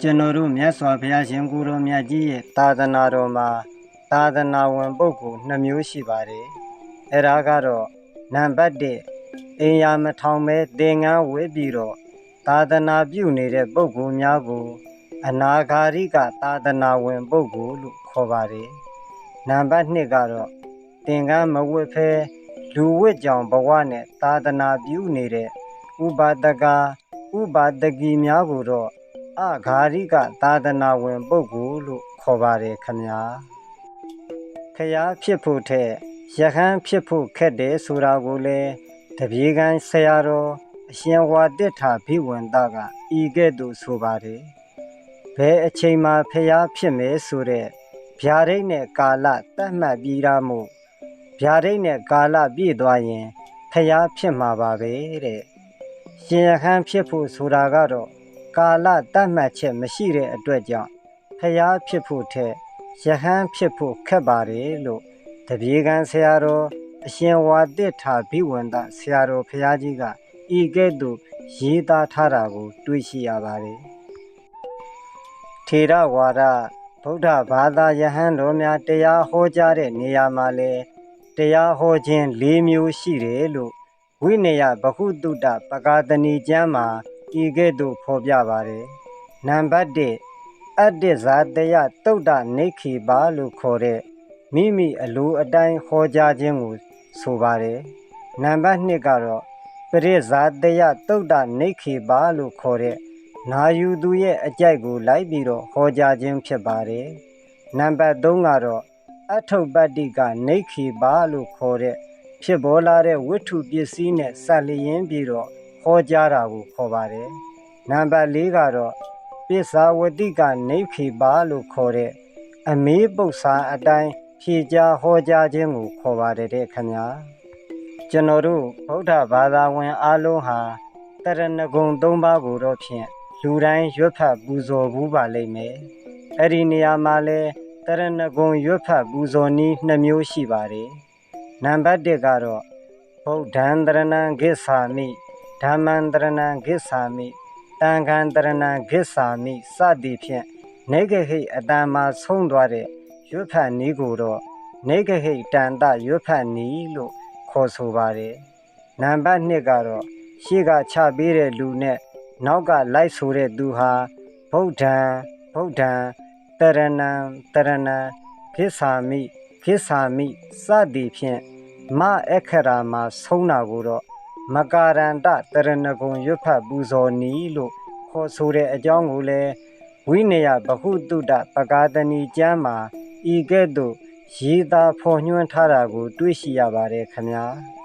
ကျွန်တော်တို့မြတ်စွာဘုရားရှင်ကိုယ်တော်မြတ်ကြီးရဲ့သာသနာတော်မှာသာသနာဝင်ပုဂ္ဂိုလ်နှစ်မျိုးရှိပါတယ်။အဲဒါကတော့နံပါတ်1အင်ယာမထောင်ပဲသင်္ကန်းဝေပြီးတော့သာသနာပြုနေတဲ့ပုဂ္ဂိုလ်များကို အနာဂါရိကသာသနာဝင်ပုဂ္ဂိုလ်လို့ခေါ်ပါတယ်။နံပါတ်2ကတော့သင်္ကန်းမဝတ်ဖဲလူဝတ်ကြောင်ဘဝနဲ့သာသနာပြုနေတဲ့ဥပါဒကဥပါဒကီများကိုတော့ အဂါရိကသာသနာဝင်ပုဂ္ဂိုလ်လို့ခေါ်ပါတယ်ခမညာဖျားဖြစ်ဖို့ထက်ယဟန်ဖြစ်ဖို့ခက်တယ်ဆိုတာကိုလည်းတပြေကံဆရာတော်အရှင်ဝါတိဋ္ဌာဘိဝန္တကဤကဲ့သို့ဆိုပါတယ်ဘယ်အချိန်မှာဖျားဖြစ်မယ်ဆိုတဲ့ဗျာဒိတ်နဲ့ကာလတတ်မှတ်ပြီးရမှုဗျာဒိတ်နဲ့ကာလပြည့်သွားရင်ဖျားဖြစ်မှာပါပဲတဲ့ရှင်ယဟန်ဖြစ်ဖို့ဆိုတာကတော့ ကာလတတ်မှတ်ချက်မရှိတဲ့အတွက်ကြောင့်ဖျားဖြစ်ဖို့ထက်ယဟန်ဖြစ်ဖို့ခက်ပါတယ်လို့တပြေကံဆရာတော်အရှင်ဝါတိဋ္ဌာဘိဝန္တဆရာတော်ဖျားကြီးကဤကဲ့သို့ရေးသားထားတာကို တွေ့ရှိရပါတယ်ထေရဝါဒဗုဒ္ဓဘာသာယဟန်တော်များတရားဟောကြားတဲ့နေရာမှာလဲတရားဟောခြင်း၄မျိုးရှိတယ်လို့ဝိနည်းဗဟုတုတ္တပကာသနီကျမ်းမှာ ဤကဲ့သို့ဖော်ပြပါတယ်။နံပါတ်1အတ္တဇာတယတုတ်တနိခိပါလို့ခေါ်တဲ့မိမိအလိုအတိုင်းဟောကြားခြင်းကိုဆိုပါတယ်။နံပါတ်2ကတော့ပရိဇာတယတုတ်တနိခိပါလို့ခေါ်တဲ့နာယူသူရဲ့အကြိုက်ကိုလိုက်ပြီးတော့ဟောကြားခြင်းဖြစ်ပါတယ်။နံပါတ်3ကတော့အထုပ္ပတ္တိကနိခိပါလို့ခေါ်တဲ့ဖြစ်ပေါ်လာတဲ့ဝိတ္ထုပစ္စည်းနဲ့ဆက်လျင်းပြီးတော့ ဟောကြားတာကိုခေါ်ပါတယ်။နံပါတ်၄ကတော့ပစ္စာဝတိကနေခိပါလို့ခေါ်တဲ့အမေးပု္ပ္ပာအတိုင်းဖြေကြားဟောကြားခြင်းကိုခေါ်ပါတယ်တဲ့ခင်ဗျာ။ကျွန်တော်တို့ဗုဒ္ဓဘာသာဝင်အားလုံးဟာတရဏဂုံ၃ပါးကိုတော့ဖြင့်လူတိုင်းရွတ်ဖတ်ပူဇော်ဘူးပါလိမ့်မယ်။အဲ့ဒီနေရာမှာလဲတရဏဂုံရွတ်ဖတ်ပူဇော်နည်းနှစ်မျိုးရှိပါတယ်။နံပါတ်၁ကတော့ဗုဒ္ဓံတရဏံဂစ္ဆာမိ ဓမ္မံတရဏံဂစ္ဆာမိတန်ခံတရဏံဂစ္ဆာမိစသည်ဖြင့်နေဂဟိအတန်မှာဆုံးသွားတဲ့ရွတ်ဖတ်နည်းကိုတော့နေဂဟိတန်တရွတ်ဖတ်နည်းလို့ခေါ်ဆိုပါတယ်နံပါတ်2ကတော့ရှေ့ကချပေးတဲ့လူနဲ့နောက်ကလိုက်ဆိုတဲ့သူဟာဗုဒ္ဓံဗုဒ္ဓံတရဏံတရဏံဂစ္ဆာမိဂစ္ဆာမိစသည်ဖြင့်မအခရာမှာဆုံးတာကိုတော့ မကာရန္တတရဏဂုံရွတ်ဖတ်ပူဇော်နီလို့ခေါ်ဆိုတဲ့အကြောင်းကိုလည်းဝိနည်းဗဟုတုတ္တပကာသနီကျမ်းမှာဤကဲ့သို့ရေးသားဖော်ညွှန်းထားတာကို တွေ့ရှိရပါတယ်ခမညာ။